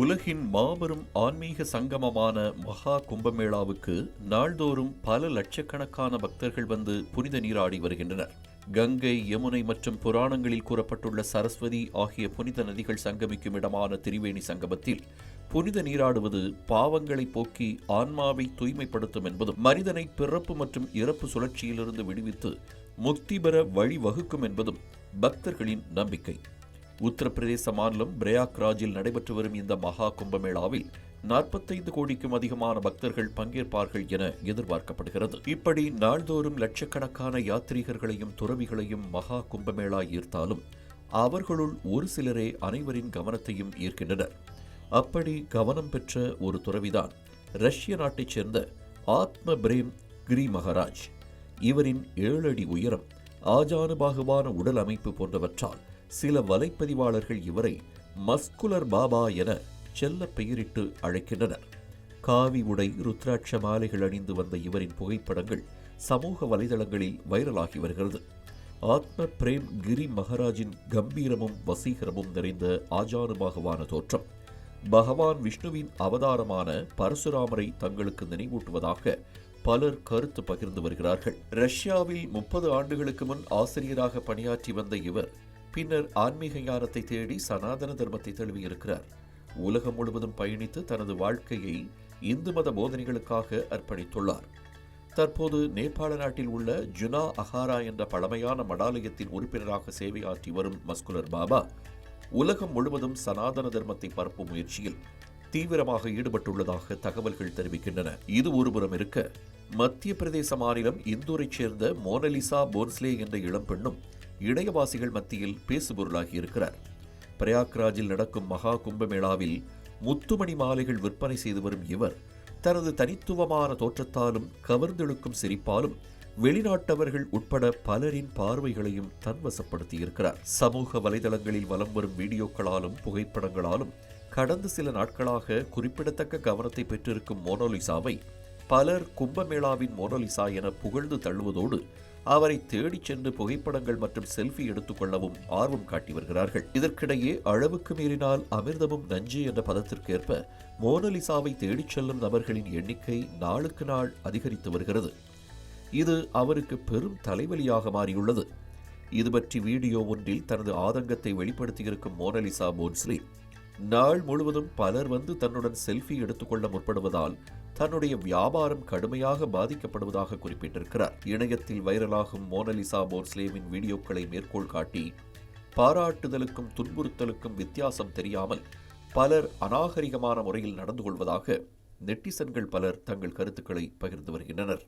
உலகின் மாபெரும் ஆன்மீக சங்கமமான மகா கும்பமேளாவுக்கு நாள்தோறும் பல லட்சக்கணக்கான பக்தர்கள் வந்து புனித நீராடி வருகின்றனர். கங்கை யமுனை மற்றும் புராணங்களில் கூறப்பட்டுள்ள சரஸ்வதி ஆகிய புனித நதிகள் சங்கமிக்கும் இடமான திரிவேணி சங்கமத்தில் புனித நீராடுவது பாவங்களை போக்கி ஆன்மாவை தூய்மைப்படுத்தும் என்பதும் மனிதனை பிறப்பு மற்றும் இறப்பு சுழற்சியிலிருந்து விடுவித்து முக்தி பெற வழிவகுக்கும் என்பதும் பக்தர்களின் நம்பிக்கை. உத்தரப்பிரதேச மாநிலம் பிரயாக்ராஜில் நடைபெற்று வரும் இந்த மகா கும்பமேளாவில் நாற்பத்தைந்து கோடிக்கும் அதிகமான பக்தர்கள் பங்கேற்பார்கள் என எதிர்பார்க்கப்படுகிறது. இப்படி நாள்தோறும் லட்சக்கணக்கான யாத்ரீகர்களையும் துறவிகளையும் மகா கும்பமேளா ஈர்த்தாலும் அவர்களுள் ஒரு சிலரே அனைவரின் கவனத்தையும் ஈர்க்கின்றனர். அப்படி கவனம் பெற்ற ஒரு துறவிதான் ரஷ்ய நாட்டைச் சேர்ந்த ஆத்ம பிரேம் கிரி மகாராஜ் இவரின் ஏழு அடி உயரம் ஆஜானுபாகுவான உடல் அமைப்பு போன்றவற்றால் சில வலைப்பதிவாளர்கள் இவரை மஸ்குலர் பாபா என செல்ல பெயரிட்டு அழைக்கின்றனர். காவி உடை ருத்ராட்ச மாலைகள் அணிந்து வந்த இவரின் புகைப்படங்கள் சமூக வலைதளங்களில் வைரலாகி வருகிறது. ஆத்ம பிரேம் கிரி மகராஜின் கம்பீரமும் வசீகரமும் நிறைந்த ஆஜானுபாகவான தோற்றம். பகவான் விஷ்ணுவின் அவதாரமான பரசுராமரை தங்களுக்கு நினைவூட்டுவதாக பலர் கருத்து பகிர்ந்து வருகிறார்கள். ரஷ்யாவில் முப்பது ஆண்டுகளுக்கு முன் ஆசிரியராக பணியாற்றி வந்த இவர் பின்னர் ஆன்மீக ஞானத்தை தேடி சனாதன தர்மத்தை தழுவியிருக்கிறார். உலகம் முழுவதும் பயணித்து தனது வாழ்க்கையை இந்து மத போதனைகளுக்காக அர்ப்பணித்துள்ளார். தற்போது நேபாள நாட்டில் உள்ள ஜுனா அஹாரா என்ற பழமையான மடாலயத்தின் உறுப்பினராக சேவையாற்றி வரும் மஸ்குலர் பாபா உலகம் முழுவதும் சனாதன தர்மத்தை பரப்பும் முயற்சியில் தீவிரமாக ஈடுபட்டுள்ளதாக தகவல்கள் தெரிவிக்கின்றன. இது ஒருபுறம் இருக்க மத்திய பிரதேச மாநிலம் இந்தூரைச் சேர்ந்த மோனலிசா போன்ஸ்லே என்ற இளம்பெண்ணும் இணையவாசிகள் மத்தியில் பேசுபொருளாகி இருக்கிறார். பிரயாக்ராஜில் நடக்கும் மகா கும்பமேளாவில் முத்துமணி மாலைகள் விற்பனை செய்து வரும் இவர் தனது தனித்துவமான தோற்றத்தாலும் கவர்ந்தெழுக்கும் சிரிப்பாலும் வெளிநாட்டவர்கள் உட்பட பலரின் பார்வைகளையும் தன்வசப்படுத்தியிருக்கிறார். சமூக வலைதளங்களில் வலம் வரும் வீடியோக்களாலும் புகைப்படங்களாலும் கடந்த சில நாட்களாக குறிப்பிடத்தக்க கவனத்தை பெற்றிருக்கும் மோனோலிசாவை பலர் கும்பமேளாவின் மோனோலிசா என புகழ்ந்து தள்ளுவதோடு அவரை தேடிச் சென்று புகைப்படங்கள் மற்றும் செல்ஃபி எடுத்துக்கொள்ளவும் ஆர்வம் காட்டி வருகிறார்கள். இதற்கிடையே அளவுக்கு மீறினால் அமிர்தமும் நஞ்சு என்ற பதத்திற்கேற்ப மோனலிசாவை தேடிச் செல்லும் நபர்களின் எண்ணிக்கை நாளுக்கு நாள் அதிகரித்து வருகிறது. இது அவருக்கு பெரும் தலைவலியாக மாறியுள்ளது. இது பற்றி வீடியோ ஒன்றில் தனது ஆதங்கத்தை வெளிப்படுத்தியிருக்கும் மோனலிசா போன்ஸ்லி நாள் முழுவதும் பலர் வந்து தன்னுடன் செல்ஃபி எடுத்துக்கொள்ள முற்படுவதால் தன்னுடைய வியாபாரம் கடுமையாக பாதிக்கப்படுவதாக குறிப்பிட்டிருக்கிறார். இணையத்தில் வைரலாகும் மோனலிசா போர்ஸ்லேவின் வீடியோக்களை மேற்கோள் காட்டி பாராட்டுதலுக்கும் துன்புறுத்தலுக்கும் வித்தியாசம் தெரியாமல் பலர் அநாகரிகமான முறையில் நடந்து கொள்வதாக நெட்டிசன்கள் பலர் தங்கள் கருத்துக்களை பகிர்ந்து வருகின்றனர்.